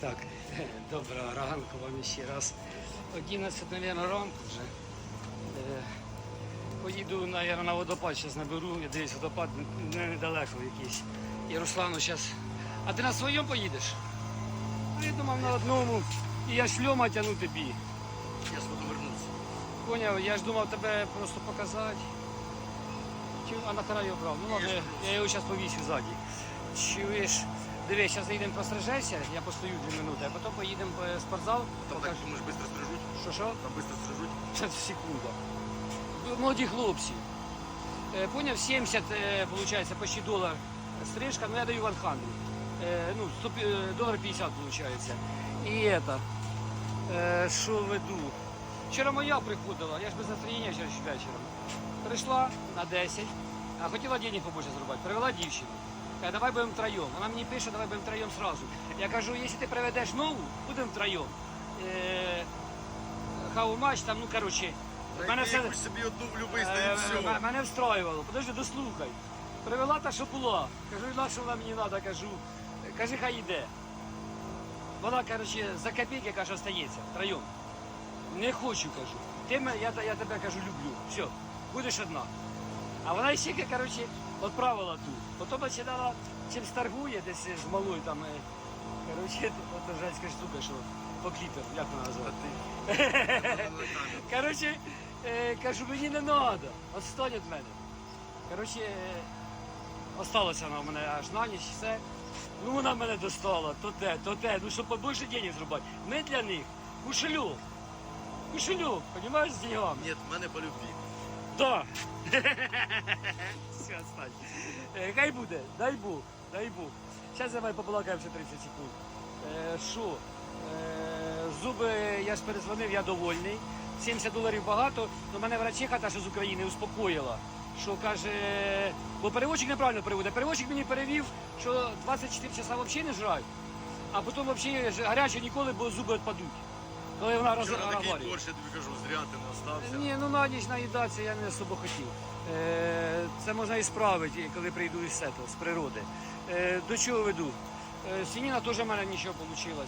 Так, доброго ранку вам ще раз. 11, мабуть, ранку вже. Е, Поїду, мабуть, на водопад, зараз наберу, я дивлюсь, водопад не недалеко якийсь. І Руслану зараз. А ти на своєму поїдеш? А я думав на одному. І я шльома тяну тобі. Я згодом вернуся. Поняв, я ж думав тебе просто показати. А нахера його брав? Ну ладно, я, я його зараз повісю ззаді. Чуєш? Дивись, зараз заїдемо пострижешся, я постою дві минути, а потім поїдемо в спортзал. Там так, думаєш, швидко стрижуть? Що що? Там швидко стрижуть? Це секунда. Молоді хлопці. Е, Поняв, 70, е, получается, почти долар стрижка, но я даю 100. Е, Ну, 100, е, долар 50 получается. І это, е, що веду? Вчора моя приходила, я ж без настроєння вчора вечором. Прийшла на 10, а хотіла денег побольше зробити. Привела дівчину. Каже, давай будемо втроєм. Вона мені пише, давай будемо втроєм сразу. Я кажу, якщо ти приведеш нову, будемо втроєм. Е, How much, там, ну, коротше, мене все... якусь собі одну влюбись, та Е, все. м- Мене встроювало. Подожди, дослухай. Привела та, що була. Кажу, на що вона мені треба, кажу. Кажи, хай йде. Вона, коротше, за копійки, каже, остається. Втроєм. Не хочу, кажу. Ти, ме- я, я тебе кажу, люблю. Все, будеш одна. А вона ще, коротше, відправила ту. Потім починала чимсь торгує, десь з малою там. е, Коротше, от жальська штука, що по кліпер, як вона називається. Коротше, е, кажу, мені не треба. Отстань від мене. Коротше, е, осталося вона в мене аж на ніч, все. Ну вона мене достала, то те, то те, ну щоб побільше денег зробити. Ми для них кушелю. Кушелю, розумієш, з деньгами. Ні, в мене по любві. Да. Все, отстань. Е, Хай буде, дай Бог, дай Бог. Зараз давай побалакаємо ще 30 секунд. Е, Що? Е, Зуби, я ж перезвонив, я довольний. 70 доларів багато, але мене врачиха та що з України успокоїла. Що каже, бо переводчик неправильно переводить. Переводчик мені перевів, що 24 часа взагалі не жрать, а потім взагалі гаряче ніколи, бо зуби відпадуть. Коли вона роз- Вчора такий борщ, я тобі кажу, зря ти не остався. Ні, ніч наїдатися я не особо хотів. Е, це можна і справити, коли прийду із сету, з природи. Е, до чого веду? Е, Сініна теж в мене нічого вийшло.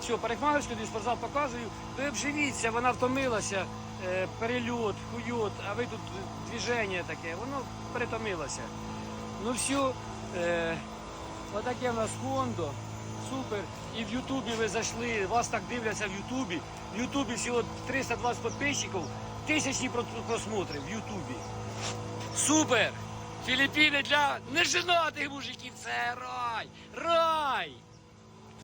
Все, парикмахерську до спортзал показую. Ви обживіться, вона втомилася, перельот, хуйот, а ви тут движення таке, воно перетомилося. Ну все, отаке в нас кондо. Супер. І в Ютубі ви зайшли, вас так дивляться в Ютубі. В Ютубі всього 320 підписчиків, тисячні про- просмотри в Ютубі. Супер! Філіппіни для неженатих мужиків це рай! Рай!